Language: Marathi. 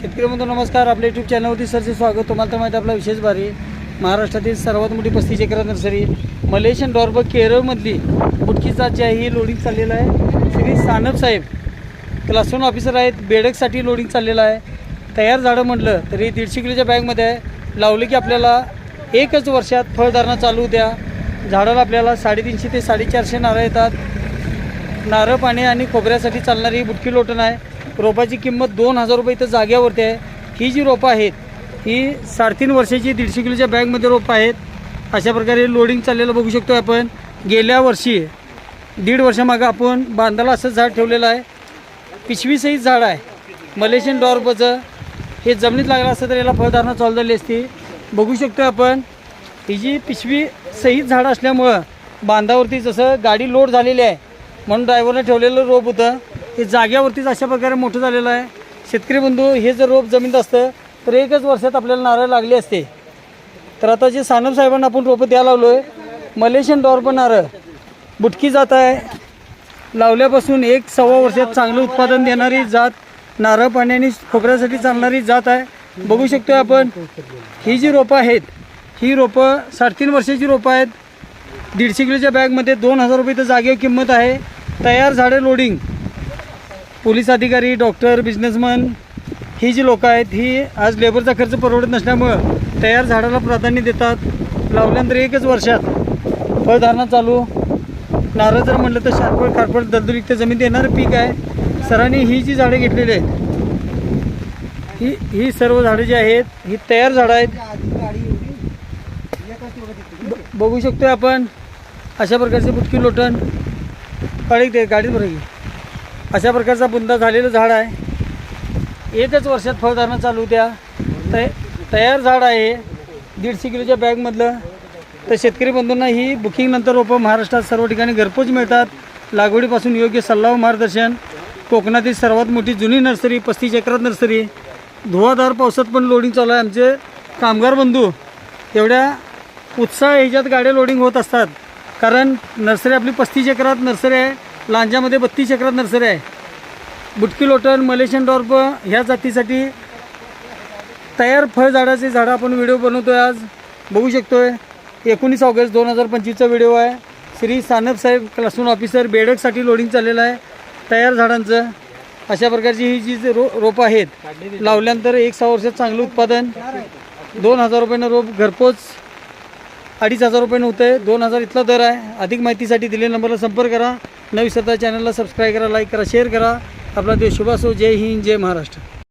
शेतकरी बंधू नमस्कार. आपल्या यूट्यूब चॅनलवरती सरचे स्वागत. तुम्हाला तर माहिती आहे आपला विशेष भारी महाराष्ट्रातील सर्वात मोठी पस्तीस एकरा नर्सरी मलेशियन डॉर्ब केरळमधली बुटकीचा जे आहे ही लोडिंग चाललेलं आहे. श्री सानप साहेब क्लासरूम ऑफिसर आहेत. बेडकसाठी लोडिंग चाललेलं आहे. तयार झाडं म्हटलं तरी दीडशे किलोच्या बॅगमध्ये आहे लावले की आपल्याला एकच वर्षात फळधारणा चालू द्या. झाडाला आपल्याला साडेतीनशे ते साडेचारशे नारळ येतात. नारळ पाणी आणि खोबऱ्यासाठी चालणारी ही बुटकी लोटण आहे. रोपाची किंमत दोन हजार रुपये इथं जाग्यावरती आहे. ही जी रोपं आहेत ही साडेतीन वर्षाची दीडशे किलोच्या बॅगमध्ये रोपं आहेत. अशा प्रकारे लोडिंग चाललेलं बघू शकतो आपण. गेल्या वर्षी दीड वर्षामागं आपण बांधाला असं झाड ठेवलेलं आहे. पिशवीसहित झाड आहे. मलेशियन डॉर्बचं हे जमिनीत लागलं असतं तर याला फळधारणा चालू झाली असती. बघू शकतो आपण. ही जी पिशवी सहित झाड असल्यामुळं बांधावरती जसं गाडी लोड झालेली आहे म्हणून ड्रायव्हरनं ठेवलेलं रोप होतं. हे जाग्यावरतीच अशा प्रकारे मोठं झालेलं आहे. शेतकरी बंधू हे जर रोप जमीन असतं तर एकच वर्षात आपल्याला नारळ लागले असते. तर आता जे सानप साहेबांना आपण रोपं द्यायला लावलो आहे मलेशियन डॉर्ब नारळ. बुटकी जात आहे. लावल्यापासून एक सव्वा वर्षात चांगलं उत्पादन देणारी जात नारळ पाण्याने खोबऱ्यासाठी चालणारी जात आहे. बघू शकतो आपण ही जी रोपं आहेत ही रोपं साडेतीन वर्षाची रोपं आहेत. दीडशे किलोच्या बॅगमध्ये दोन हजार रुपये तर जागेवर किंमत आहे. तयार झाडे लोडिंग पोलीस अधिकारी डॉक्टर बिझनेसमन ही जी लोकं आहेत ही आज लेबरचा खर्च परवडत नसल्यामुळं तयार झाडाला प्राधान्य देतात. लावल्यानंतर एकच वर्षात फळधारणा चालू. नारळ जर म्हटलं तर शारपळ खारपळ दलदुलिक्त जमीन येणारं पीक आहे. सरांनी ही जी झाडं घेतलेली आहेत ही ही सर्व झाडं जी आहेत ही तयार झाडं आहेत. बघू शकतोय आपण अशा प्रकारचे बुटकी लोटण. काढी ते गाडीत बरं अशा प्रकारचा बुंदा झालेलं झाड आहे. एकच वर्षात फळधारणा चालू द्या. तय तयार झाड आहे. दीडशे किलोच्या बॅगमधलं. तर शेतकरी बंधूंना ही बुकिंगनंतर रोपं महाराष्ट्रात सर्व ठिकाणी घरपोच मिळतात. लागवडीपासून योग्य सल्ला व मार्गदर्शन. कोकणातील सर्वात मोठी जुनी नर्सरी पस्तीस एकरात नर्सरी. धुवाधार पावसात पण लोडिंग चालू आहे. आमचे कामगार बंधू एवढ्या उत्साह ह्याच्यात गाड्या लोडिंग होत असतात. कारण नर्सरी आपली पस्तीस एकरात नर्सरी आहे. लांजामध्ये बत्तीस एकरात नर्सरी आहे. बुटकी लोटन मलेशियन डॉर्प ह्या जातीसाठी तयार फळझाडाचे झाडं आपण व्हिडिओ बनवतो आहे आज. बघू शकतो आहे एकोणीस ऑगस्ट दोन हजार पंचवीसचा व्हिडिओ आहे. श्री सानपसाहेब क्लासून ऑफिसर बेडकसाठी लोडिंग चाललेलं आहे. तयार झाडांचं. अशा प्रकारची ही जी रो रोपं आहेत लावल्यानंतर एक सहा वर्षात चांगलं उत्पादन. दोन हजार रुपयानं रोप घरपोच. अडीच हजार रुपयानं होतं आहे दोन हजार इथला दर आहे. अधिक माहितीसाठी दिलेल्या नंबरला संपर्क करा. न विसरता चॅनलला सबस्क्राईब करा लाईक करा शेअर करा. आपला देश शुभासो. जय हिंद जय महाराष्ट्र.